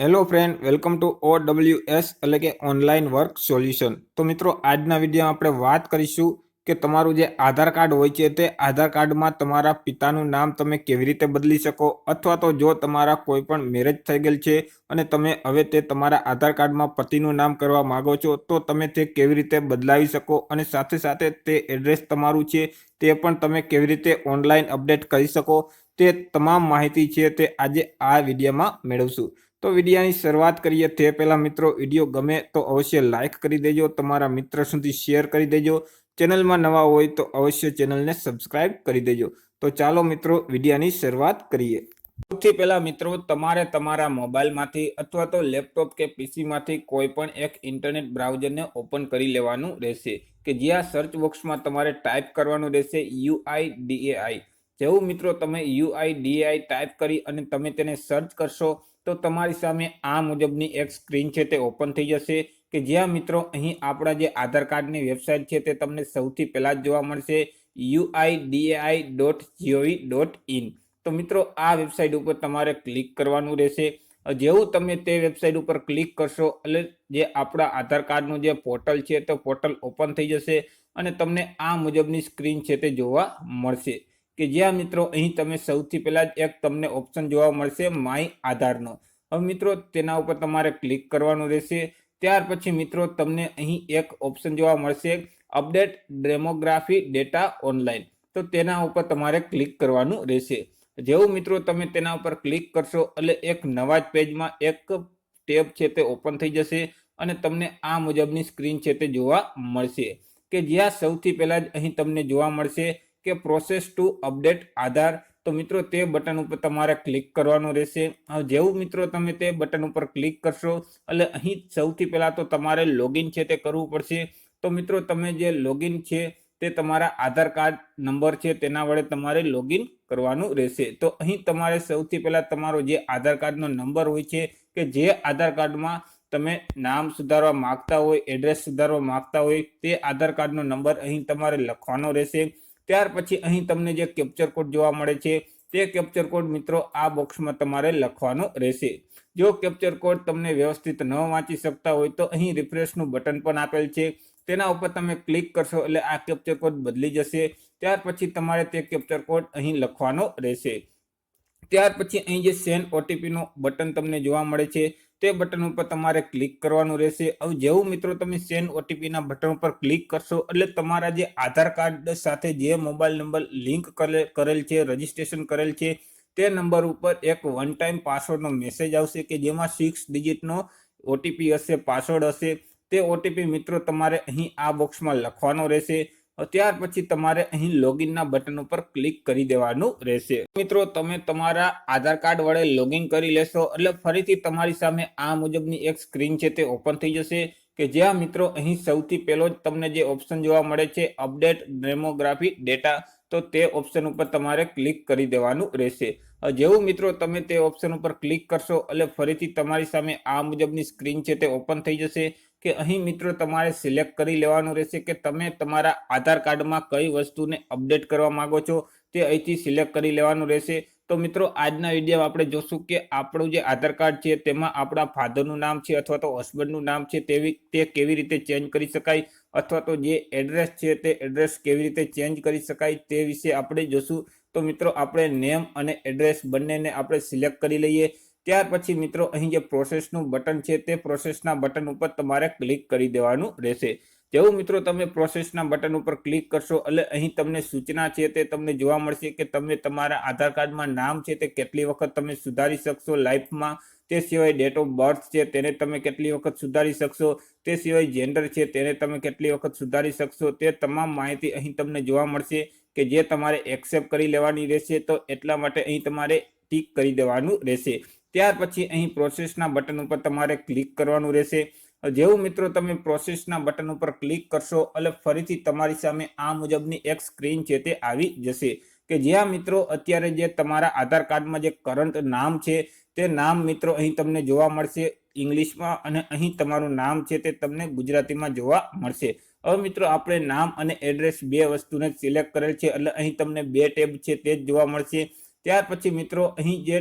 Hello friend welcome to O W S એટલે કે online work solution તો મિત્રો, આજના વિડીયોમાં આપણે વાત કરીશું કે તમારું જે આધાર કાર્ડ હોય છે, તે આધાર કાર્ડમાં તમારા પિતાનું નામ તમે કેવી રીતે બદલી શકો? અથવા તો જો તમારા કોઈ પણ મેરેજ થઈ ગયેલ છે અને તમે હવે તે તમારા આધાર કાર્ડમાં પતિનું નામ કરવા માગો છો, તો તમે તે કેવી રીતે બદલાવી શકો? અને સાથે સાથે તે એડ્રેસ તમારું છે, તે પણ તમે કેવી રીતે ઓનલાઈન અપડેટ કરી શકો? તે તમામ માહિતી છે, તે આજે આ વિડીયોમાં મેળવશું. તો વિડિયાની શરૂઆત કરીએ. તે પહેલાં મિત્રો વીડિયો ગમે તો અવશ્ય લાઇક કરી દેજો. તમારા મિત્ર સુધી શેર કરી દેજો. ચેનલમાં નવા હોય તો અવશ્ય ચેનલને સબસ્ક્રાઇબ કરી દેજો. તો ચાલો મિત્રો વિડીયાની શરૂઆત કરીએ. સૌથી પહેલાં મિત્રો, તમારે તમારા મોબાઈલમાંથી અથવા તો લેપટોપ કે પીસીમાંથી કોઈ પણ એક ઇન્ટરનેટ બ્રાઉઝરને ઓપન કરી લેવાનું રહેશે કે જ્યાં સર્ચ બોક્સમાં તમારે ટાઈપ કરવાનું રહેશે યુઆઈ ડીએઆઈ જેવું મિત્રો તમે યુઆઈ ડીએઆઈ ટાઈપ કરી અને તમે તેને સર્ચ કરશો તો તમારી સામે આ મુજબની એક સ્ક્રીન છે તે ઓપન થઈ જશે કે જ્યાં મિત્રો અહીં આપણા જે આધાર કાર્ડની વેબસાઇટ છે તે તમને સૌથી પહેલાં જ જોવા મળશે UIDAI dot GOV dot in તો મિત્રો આ વેબસાઇટ ઉપર તમારે ક્લિક કરવાનું રહેશે. જેવું તમે તે વેબસાઇટ ઉપર ક્લિક કરશો એટલે જે આપણા આધાર કાર્ડનું જે પોર્ટલ છે તો પોર્ટલ ઓપન થઈ જશે અને તમને આ મુજબની સ્ક્રીન છે તે જોવા મળશે. કે જ્યાં મિત્રો, અહીં તમે સૌથી પહેલાં જ એક તમને ઓપ્શન જોવા મળશે માય આધારનો હવે મિત્રો, તેના ઉપર તમારે ક્લિક કરવાનું રહેશે. ત્યાર પછી મિત્રો, તમને અહીં એક ઓપ્શન જોવા મળશે અપડેટ ડેમોગ્રાફી ડેટા ઓનલાઈન તો તેના ઉપર તમારે ક્લિક કરવાનું રહેશે. જેવું મિત્રો, તમે તેના ઉપર ક્લિક કરશો, એટલે એક નવા જ પેજમાં એક ટેબ છે તે ઓપન થઈ જશે અને તમને આ મુજબની સ્ક્રીન છે તે જોવા મળશે. કે જ્યાં સૌથી પહેલાં જ અહીં તમને જોવા મળશે કે પ્રોસેસ ટુ અપડેટ આધાર. તો મિત્રો તે બટન ઉપર તમારે ક્લિક કરવાનું રહેશે. જેવું મિત્રો તમે તે બટન ઉપર ક્લિક કરશો, એટલે અહીં સૌથી પહેલાં તો તમારે લોગિન છે તે કરવું પડશે. તો મિત્રો તમે જે લોગિન છે તે તમારા આધાર કાર્ડ નંબર છે તેના વડે તમારે લોગિન કરવાનું રહેશે. તો અહીં તમારે સૌથી પહેલાં તમારો જે આધાર કાર્ડનો નંબર હોય છે કે જે આધાર કાર્ડમાં તમે નામ સુધારવા માગતા હોય એડ્રેસ સુધારવા માગતા હોય, તે આધાર કાર્ડનો નંબર અહીં તમારે લખવાનો રહેશે. ત્યાર પછી અહીં તમને જે કેપ્ચર કોડ જોવા મળે છે, તે કેપ્ચર કોડ મિત્રો આ બોક્સમાં તમારે લખવાનો રહેશે. જો કેપ્ચર કોડ તમને વ્યવસ્થિત ન વાંચી શકતા હોય તો અહીં રિફ્રેશનું બટન પણ આપેલ છે. તેના ઉપર તમે ક્લિક કરશો એટલે આ કેપ્ચર કોડ બદલી જશે. ત્યાર પછી તમારે તે કેપ્ચર કોડ અહીં લખવાનો રહેશે. ત્યાર પછી અહીં જે સેન્ડ ઓટીપીનું બટન તમને જોવા મળે છે તે બટન ઉપર તમારે ક્લિક કરવાનું રહેશે. હવે જેવું મિત્રો તમે સેન્ડ ઓટીપીના બટન ઉપર ક્લિક કરશો, એટલે તમારા જે આધાર કાર્ડ સાથે જે મોબાઈલ નંબર લિંક કરેલ છે રજીસ્ટ્રેશન કરેલ છે, તે નંબર ઉપર એક વન ટાઈમ પાસવર્ડનો મેસેજ આવશે કે જેમાં સિક્સ ડિજિટનો ઓટીપી હશે પાસવર્ડ હશે. તે ઓટીપી મિત્રો તમારે અહીં આ બોક્સમાં લખવાનો રહેશે. ત્યાર પછી તમારે અહીં લોગિનના બટન ઉપર ક્લિક કરી દેવાનું રહેશે. મિત્રો, તમે તમારા આધાર કાર્ડ વડે લોગિન કરી લેશો, એટલે ફરીથી તમારી સામે આ મુજબની એક સ્ક્રીન છે તે ઓપન થઈ જશે, કે જ્યાં મિત્રો અહીં સૌથી પહેલો જ તમને જે ઓપ્શન જોવા મળે છે અપડેટ ડેમોગ્રાફી ડેટા તો તે ઓપ્શન ઉપર તમારે ક્લિક કરી દેવાનું રહેશે. જેવું મિત્રો તમે તે ઓપ્શન ઉપર ક્લિક કરશો, એટલે ફરીથી તમારી સામે આ મુજબની સ્ક્રીન છે તે ઓપન થઈ જશે કે અહીં મિત્રો તમારે સિલેક્ટ કરી લેવાનું રહેશે કે તમે તમારા આધાર કાર્ડમાં કઈ વસ્તુને અપડેટ કરવા માંગો છો તે અહીંથી સિલેક્ટ કરી લેવાનું રહેશે. તો મિત્રો, આજના વિડીયોમાં આપણે જોશું કે આપણું જે આધાર કાર્ડ છે તેમાં આપણા ફાધરનું નામ છે અથવા તો હસબન્ડનું નામ છે તેવી, તે કેવી રીતે ચેન્જ કરી શકાય અથવા તો જે એડ્રેસ છે તે એડ્રેસ કેવી રીતે ચેન્જ કરી શકાય તે વિશે આપણે જોશું. તો મિત્રો, આપણે નેમ અને એડ્રેસ બંનેને આપણે સિલેક્ટ કરી લઈએ. ત્યાર પછી મિત્રો, અહીં જે પ્રોસેસનું બટન છે, તે પ્રોસેસના બટન ઉપર તમારે ક્લિક કરી દેવાનું રહેશે. જેવું મિત્રો તમે પ્રોસેસના બટન ઉપર ક્લિક કરશો, એટલે અહીં તમને સૂચના છે, તે તમને જોવા મળશે કે તમે તમારા આધાર કાર્ડમાં નામ છે, તે કેટલી વખત તમે સુધારી શકશો લાઈફમાં તે સિવાય ડેટ ઓફ બર્થ છે, તેને તમે કેટલી વખત સુધારી શકશો, તે સિવાય જેન્ડર છે, તેને તમે કેટલી વખત સુધારી શકશો, તે તમામ માહિતી અહીં તમને જોવા મળશે. કે જે તમારે એક્સેપ્ટ કરી લેવાની રહેશે, તો એટલા માટે અહીં તમારે ટીક કરી દેવાનું રહેશે. ત્યાર પછી અહીં પ્રોસેસના બટન ઉપર તમારે ક્લિક કરવાનું રહેશે. જેવું મિત્રો તમે પ્રોસેસના બટન ઉપર ક્લિક કરશો, એટલે ફરીથી તમારી સામે આ મુજબની એક સ્ક્રીન છે તે આવી જશે. કે જ્યાં મિત્રો અત્યારે જે તમારા આધાર કાર્ડમાં જે કરંટ નામ છે, તે નામ મિત્રો અહીં તમને જોવા મળશે. ઇંગ્લિશમાં અને અહીં તમારું નામ છે તે તમને ગુજરાતીમાં જોવા મળશે. હવે મિત્રો, આપણે નામ અને એડ્રેસ બે વસ્તુને સિલેક્ટ કરેલ છે. એટલે અહીં તમને બે ટેબ છે, તે જ જોવા મળશે. ત્યાર પછી મિત્રો, અહીં જે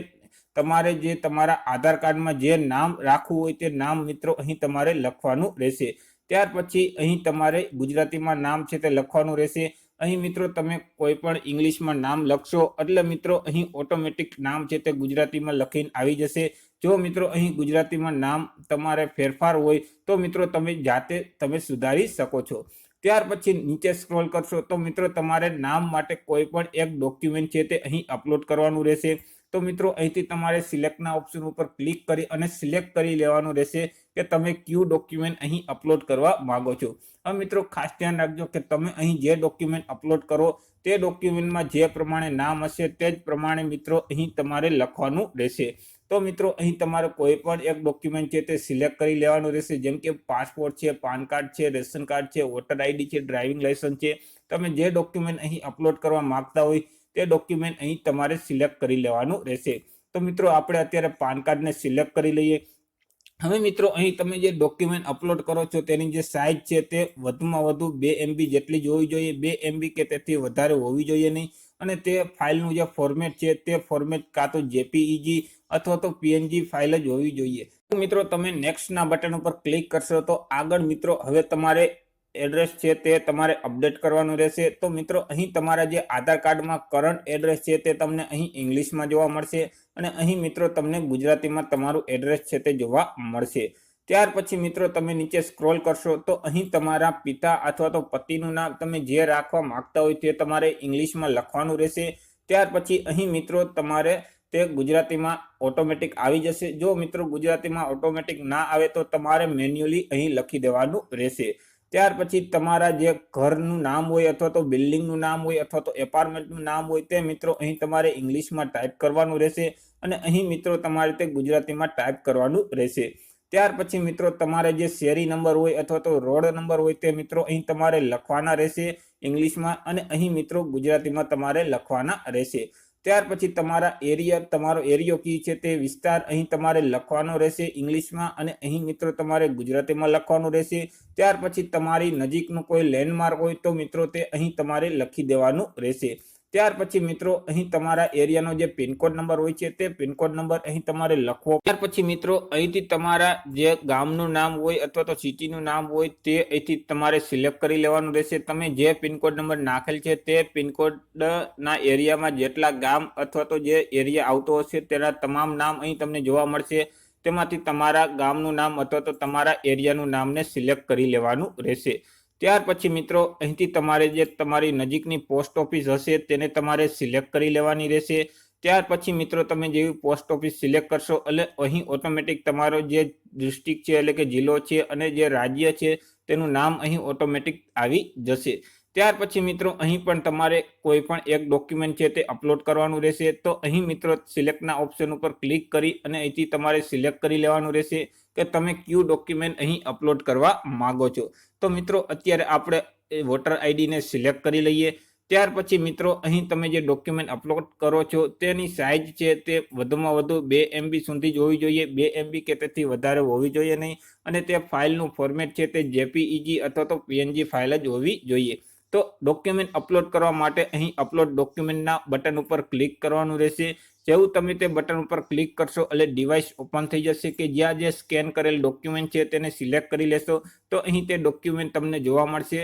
તમારે જે તમારા આધાર કાર્ડમાં જે નામ રાખવું હોય તે નામ મિત્રો અહીં તમારે લખવાનું રહેશે. ત્યાર પછી અહીં તમારે ગુજરાતીમાં નામ છે તે લખવાનું રહેશે. અહીં મિત્રો, તમે કોઈ પણ ઇંગ્લિશમાં નામ લખશો એટલે મિત્રો, અહીં ઓટોમેટિક નામ છે તે ગુજરાતીમાં લખીને આવી જશે. જો મિત્રો અહીં ગુજરાતીમાં નામ તમારે ફેરફાર હોય, તો મિત્રો તમે જાતે તમે સુધારી શકો છો. ત્યાર પછી નીચે સ્ક્રોલ કરશો, તો મિત્રો તમારે નામ માટે કોઈ પણ એક ડોક્યુમેન્ટ છે તે અહીં અપલોડ કરવાનું રહેશે. તો મિત્રો અહીંથી તમારે સિલેક્ટના ઓપ્શન ઉપર ક્લિક કરી અને સિલેક્ટ કરી લેવાનું રહેશે કે તમે કયું ડોક્યુમેન્ટ અહીં અપલોડ કરવા માંગો છો. હવે મિત્રો ખાસ ધ્યાન રાખજો કે તમે અહીં જે ડોક્યુમેન્ટ અપલોડ કરો, તે ડોક્યુમેન્ટમાં જે પ્રમાણે નામ હશે તે જ પ્રમાણે મિત્રો અહીં તમારે લખવાનું રહેશે. તો મિત્રો, અહીં તમારે કોઈ પણ એક ડોક્યુમેન્ટ છે તે સિલેક્ટ કરી લેવાનું રહેશે. જેમ કે પાસપોર્ટ છે, પાન કાર્ડ છે, રેશન કાર્ડ છે વોટર આઈડી છે ડ્રાઇવિંગ લાયસન્સ છે. તમે જે ડોક્યુમેન્ટ અહીં અપલોડ કરવા માંગતા હોય, તે ડોક્યુમેન્ટ અહીં તમારે સિલેક્ટ કરી લેવાનું રહેશે. તો મિત્રો, આપણે અત્યારે પાન કાર્ડને સિલેક્ટ કરી લઈએ. હવે મિત્રો, અહીં તમે જે ડોક્યુમેન્ટ અપલોડ કરો છો, તેની જે સાઇઝ છે તે વધુમાં વધુ બે એમબી જેટલી જ હોવી જોઈએ. બે એમબી કે તેથી વધારે હોવી જોઈએ નહીં. અને તે ફાઇલનું જે ફોર્મેટ છે, તે ફોર્મેટ કાં તો જેપીઈજી અથવા તો પીએનજી ફાઇલ જ હોવી જોઈએ. મિત્રો, તમે નેક્સ્ટના બટન ઉપર ક્લિક કરશો તો આગળ મિત્રો, હવે તમારે એડ્રેસ છે તે તમારે અપડેટ કરવાનું રહેશે. તો મિત્રો, અહીં તમારા જે આધાર કાર્ડમાં કરંટ એડ્રેસ છે તે તમને અહીં ઇંગ્લિશમાં જોવા મળશે. અને અહીં મિત્રો તમને ગુજરાતીમાં તમારું એડ્રેસ છે તે જોવા મળશે. ત્યાર પછી મિત્રો તમે નીચે સ્ક્રોલ કરશો તો અહીં તમારા પિતા અથવા તો પતિનું નામ તમે જે રાખવા માંગતા હોય તે તમારે ઇંગ્લિશમાં લખવાનું રહેશે. ત્યાર પછી અહીં મિત્રો તમારે તે ગુજરાતીમાં ઓટોમેટિક આવી જશે. જો મિત્રો ગુજરાતીમાં ઓટોમેટિક ના આવે તો તમારે મેન્યુઅલી અહીં લખી દેવાનું રહેશે. ત્યાર પછી તમારા જે ઘરનું નામ હોય અથવા તો બિલ્ડિંગનું નામ હોય અથવા તો એપાર્ટમેન્ટનું નામ હોય તે મિત્રો અહીં તમારે ઇંગ્લિશમાં ટાઈપ કરવાનું રહેશે. અને અહીં મિત્રો તમારે તે ગુજરાતીમાં ટાઈપ કરવાનું રહેશે. ત્યાર પછી મિત્રો તમારે જે શેરી નંબર હોય અથવા તો રોડ નંબર હોય તે મિત્રો અહીં તમારે લખવાના રહેશે ઇંગ્લિશમાં અને અહીં મિત્રો ગુજરાતીમાં તમારે લખવાના રહેશે. ત્યાર પછી તમારા એરિયા તમારો એરિયો કી છે તે વિસ્તાર અહીં તમારે લખવાનો રહેશે ઇંગ્લિશમાં અને અહીં મિત્રો તમારે ગુજરાતીમાં લખવાનું રહેશે. ત્યાર પછી તમારી નજીકનું કોઈ લેન્ડમાર્ક હોય તો મિત્રો તે અહીં તમારે લખી દેવાનું રહેશે. ત્યાર પછી મિત્રો, અહીં તમારા એરિયાનો જે પિનકોડ નંબર હોય છે, તે પિનકોડ નંબર અહીં તમારે લખવો. ત્યાર પછી મિત્રો, અહીંથી તમારા જે ગામનું નામ હોય અથવા તો સિટીનું નામ હોય, તે અહીંથી તમારે સિલેક્ટ કરી લેવાનું રહેશે. તમે જે પિનકોડ નંબર નાખેલ છે, તે પિનકોડના એરિયામાં જેટલા ગામ અથવા તો જે એરિયા આવતો હશે, તેના તમામ નામ અહીં તમને જોવા મળશે. તેમાંથી તમારા ગામનું નામ અથવા તો તમારા એરિયાનું નામને સિલેક્ટ કરી લેવાનું રહેશે. ત્યાર પછી મિત્રો, અહીંથી તમારે જે તમારી નજીકની પોસ્ટ ઓફિસ હશે તેને તમારે સિલેક્ટ કરી લેવાની રહેશે. ત્યાર પછી મિત્રો, તમે જેવી પોસ્ટ ઓફિસ સિલેક્ટ કરશો, એટલે અહીં ઓટોમેટિક તમારો જે ડિસ્ટ્રિક્ટ છે, એટલે કે જિલ્લો છે અને જે રાજ્ય છે, તેનું નામ અહીં ઓટોમેટિક આવી જશે. ત્યાર પછી મિત્રો, અહીં પણ તમારે કોઈ પણ એક ડોક્યુમેન્ટ છે તે અપલોડ કરવાનું રહેશે. તો અહીં મિત્રો સિલેક્ટના ઓપ્શન ઉપર ક્લિક કરી અને અહીંથી તમારે સિલેક્ટ કરી લેવાનું રહેશે કે તમે કયું ડોક્યુમેન્ટ અહીં અપલોડ કરવા માગો છો. તો મિત્રો, અત્યારે આપણે વોટર આઈડીને સિલેક્ટ કરી લઈએ. ત્યાર પછી મિત્રો, અહીં તમે જે ડોક્યુમેન્ટ અપલોડ કરો છો, તેની સાઇઝ છે તે વધુમાં વધુ બે એમબી સુધી જ હોવી જોઈએ. બે એમબી કે તેથી વધારે હોવી જોઈએ નહીં. અને તે ફાઇલનું ફોર્મેટ છે તે જેપીઈજી અથવા તો પીએનજી ફાઇલ જ હોવી જોઈએ. તો ડોક્યુમેન્ટ અપલોડ કરવા માટે અહીં અપલોડ ડોક્યુમેન્ટના બટન ઉપર ક્લિક કરવાનું રહેશે. જેવું તમે તે બટન ઉપર ક્લિક કરશો એટલે ડિવાઇસ ઓપન થઈ જશે કે જ્યાં જે સ્કેન કરેલ ડોક્યુમેન્ટ છે તેને સિલેક્ટ કરી લેશો. તો અહીં તે ડોક્યુમેન્ટ તમને જોવા મળશે.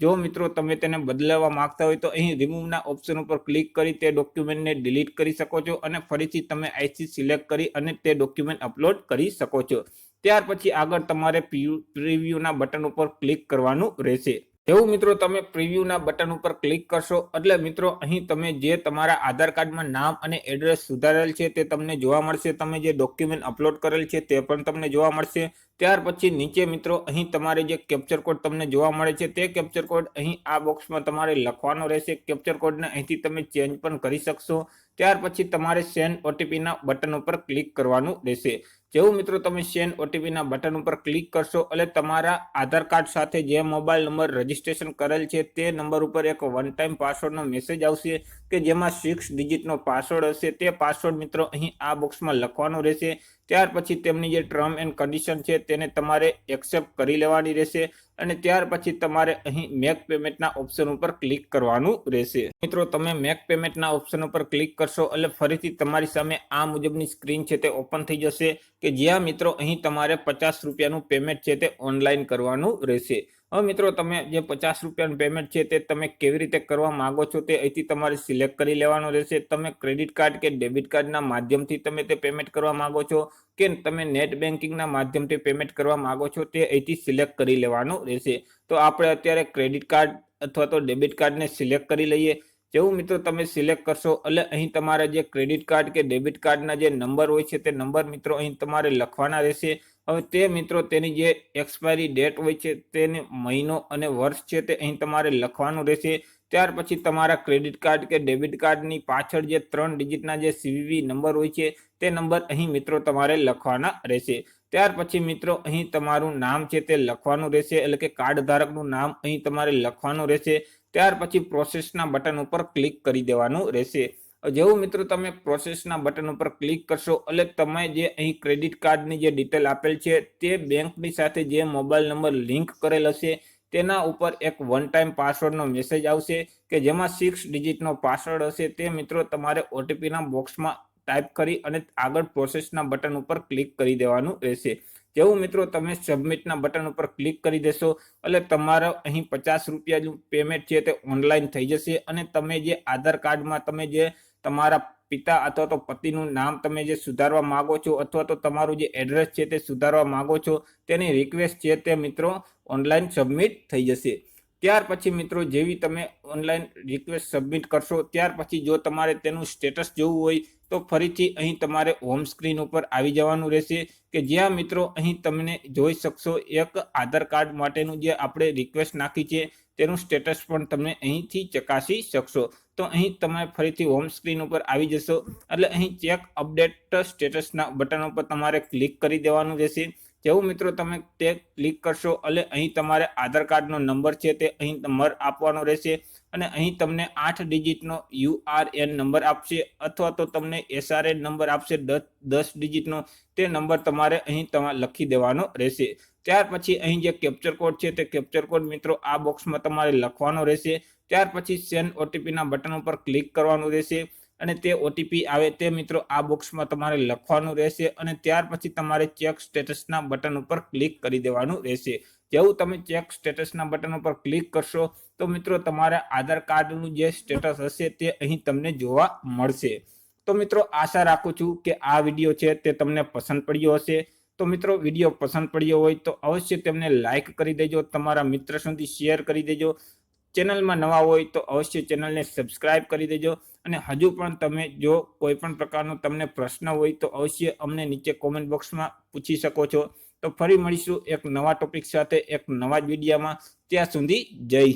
જો મિત્રો તમે તેને બદલાવવા માંગતા હોય તો અહીં રિમૂવના ઓપ્શન ઉપર ક્લિક કરી તે ડોક્યુમેન્ટને ડિલીટ કરી શકો છો અને ફરીથી તમે આઈસી સિલેક્ટ કરી અને તે ડોક્યુમેન્ટ અપલોડ કરી શકો છો. ત્યાર પછી આગળ તમારે પ્રિવ્યૂના બટન ઉપર ક્લિક કરવાનું રહેશે. એવું મિત્રો તમે પ્રિવ્યુના બટન ઉપર ક્લિક કરશો. એટલે મિત્રો, અહીં તમે જે તમારા આધાર કાર્ડમાં નામ અને એડ્રેસ સુધારેલ છે તે તમને જોવા મળશે. તમે જે ડોક્યુમેન્ટ અપલોડ કરેલ છે તે પણ તમને જોવા મળશે. ત્યાર પછી નીચે મિત્રો, અહીં તમારે જે કેપ્ચર કોડ તમને જોવા મળે છે, તે કેપ્ચર કોડ અહીં આ બોક્સમાં તમારે લખવાનો રહેશે. કેપ્ચર કોડને અહીંથી તમે ચેન્જ પણ કરી શકશો. ત્યાર પછી તમારે સેન્ડ ઓટીપીના બટન ઉપર ક્લિક કરવાનું રહેશે. જેવું મિત્રો તમે સેન્ડ ઓટીપીના બટન ઉપર ક્લિક કરશો, એટલે તમારા આધાર કાર્ડ સાથે જે મોબાઈલ નંબર રજીસ્ટ્રેશન કરેલ છે, તે નંબર ઉપર એક વન ટાઈમ પાસવર્ડનો મેસેજ આવશે. કે જેમાં સિક્સ ડિજિટનો પાસવર્ડ હશે, તે પાસવર્ડ મિત્રો અહીં આ બોક્સમાં લખવાનો રહેશે. ત્યાર પછી તેમની જે ટર્મ એન્ડ કન્ડિશન છે, તેને તમારે એક્સેપ્ટ કરી લેવાની રહેશે અને ત્યાર પછી તમારે અહીં મેક પેમેન્ટના ઓપ્શન ઉપર ક્લિક કરવાનું રહેશે. મિત્રો, તમે મેક પેમેન્ટના ઓપ્શન ઉપર ક્લિક કરશો એટલે ફરીથી તમારી સામે આ મુજબની સ્ક્રીન છે તે ઓપન થઈ જશે કે જ્યાં મિત્રો અહીં તમારે પચાસ રૂપિયાનું પેમેન્ટ છે તે ઓનલાઈન કરવાનું રહેશે. હવે મિત્રો, તમે જે પચાસ રૂપિયાનું પેમેન્ટ છે તે તમે કેવી રીતે કરવા માંગો છો તે અહીંથી તમારે સિલેક્ટ કરી લેવાનું રહેશે. તમે ક્રેડિટ કાર્ડ કે ડેબિટ કાર્ડના માધ્યમથી તમે તે પેમેન્ટ કરવા માંગો છો કે તમે નેટ બેન્કિંગના માધ્યમથી પેમેન્ટ કરવા માંગો છો તે અહીંથી સિલેક્ટ કરી લેવાનું રહેશે. તો આપણે અત્યારે ક્રેડિટ કાર્ડ અથવા તો ડેબિટ કાર્ડને સિલેક્ટ કરી લઈએ. જેવું મિત્રો તમે સિલેક્ટ કરશો, એટલે અહીં તમારા જે ક્રેડિટ કાર્ડ કે ડેબિટ કાર્ડના જે નંબર હોય છે તે નંબર મિત્રો અહીં તમારે લખવાના રહેશે. હવે તે મિત્રો તેની જે એક્સપાયરી ડેટ હોય છે, તેને મહિનો અને વર્ષ છે તે અહીં તમારે લખવાનું રહેશે. ત્યાર પછી તમારા ક્રેડિટ કાર્ડ કે ડેબિટ કાર્ડની પાછળ જે ત્રણ ડિજિટના જે સીવીવી નંબર હોય છે, તે નંબર અહીં મિત્રો તમારે લખવાના રહેશે. ત્યાર પછી મિત્રો અહીં તમારું નામ છે તે લખવાનું રહેશે, એટલે કે કાર્ડ ધારકનું નામ અહીં તમારે લખવાનું રહેશે. ત્યાર પછી પ્રોસેસના બટન ઉપર ક્લિક કરી દેવાનું રહેશે. જેવું મિત્રો તમે પ્રોસેસના બટન ઉપર ક્લિક કરશો, એટલે તમે જે અહીં ક્રેડિટ કાર્ડની જે ડિટેલ આપેલ છે, તે બેંકની સાથે જે મોબાઈલ નંબર લિંક કરેલ હશે, તેના ઉપર એક વન ટાઈમ પાસવર્ડનો મેસેજ આવશે, કે જેમાં સિક્સ ડિજિટનો પાસવર્ડ હશે, તે મિત્રો તમારે ઓટીપીના બોક્સમાં ટાઈપ કરી અને આગળ પ્રોસેસના બટન ઉપર ક્લિક કરી દેવાનું રહેશે. જેવું મિત્રો તમે સબમિટના બટન ઉપર ક્લિક કરી દેશો, એટલે તમારો અહીં પચાસ રૂપિયાનું પેમેન્ટ છે તે ઓનલાઈન થઈ જશે અને તમે જે આધાર કાર્ડમાં તમે જે તમારા પિતા અથવા તો પતિનું નામ તમે જે સુધારવા માંગો છો અથવા તો તમારું જે એડ્રેસ છે તે સુધારવા માંગો છો, તેની રિક્વેસ્ટ છે તે મિત્રો ઓનલાઈન સબમિટ થઈ જશે. ત્યાર પછી મિત્રો જેવી તમે ઓનલાઈન રિક્વેસ્ટ સબમિટ કરશો, ત્યાર પછી જો તમારે તેનું સ્ટેટસ જોવું હોય, તો ફરીથી અહીં તમારે હોમ સ્ક્રીન ઉપર આવી જવાનું રહેશે કે જ્યાં મિત્રો અહીં તમને જોઈ શકશો એક આધાર કાર્ડ માટેનું જે આપણે રિક્વેસ્ટ નાખી છે, તેનું સ્ટેટસ પણ તમે અહીંથી ચકાસી શકશો. તો અહીં તમે ફરીથી હોમ સ્ક્રીન ઉપર આવી જશો. એટલે અહીં ચેક અપડેટ સ્ટેટસના બટન ઉપર તમારે ક્લિક કરી દેવાનું રહેશે. જેવું મિત્રો તમે તે ક્લિક કરશો, એટલે અહીં તમારે આધાર કાર્ડનો નંબર છે તે અહીં નંબર આપવાનો રહેશે. અને અહીં તમને આઠ ડિજિટનો યુઆરએન નંબર આપશે, અથવા તો તમને એસઆરએન નંબર આપશે, દસ દસ ડિજિટનો તે નંબર તમારે અહીં તમારે લખી દેવાનો રહેશે. ત્યાર પછી અહીં જે કેપ્ચર કોડ છે તે કેપ્ચર કોડ મિત્રો આ બોક્સમાં તમારે લખવાનો રહેશે. ત્યાર પછી સેન્ડ ઓટીપીના બટન ઉપર ક્લિક કરવાનું રહેશે અને તે ઓટીપી આવે તે મિત્રો આ બોક્સમાં તમારે લખવાનું રહેશે અને ત્યાર પછી તમારે ચેક સ્ટેટસના બટન ઉપર ક્લિક કરી દેવાનું રહેશે. જેવું તમે ચેક સ્ટેટસના બટન ઉપર ક્લિક કરશો તો મિત્રો તમારા આધાર કાર્ડનું જે સ્ટેટસ હશે તે અહીં તમને જોવા મળશે. તો મિત્રો આશા રાખું છું કે આ વીડિયો છે તે તમને પસંદ પડ્યો હશે. તો મિત્રો વીડિયો પસંદ પડ્યો હોય તો અવશ્ય તેમને લાઇક કરી દેજો, તમારા મિત્ર સુધી શેર કરી દેજો ચેનલમાં નવા હોય તો અવશ્ય ચેનલને સબસ્ક્રાઇબ કરી દેજો. અને હજુ પણ તમે જો કોઈ પણ પ્રકારનો તમને પ્રશ્ન હોય તો અવશ્ય અમને નીચે કોમેન્ટ બોક્સમાં પૂછી શકો છો. તો ફરી મળીશું એક નવા ટોપિક સાથે, એક નવા જ વિડીયામાં ત્યાં સુધી જય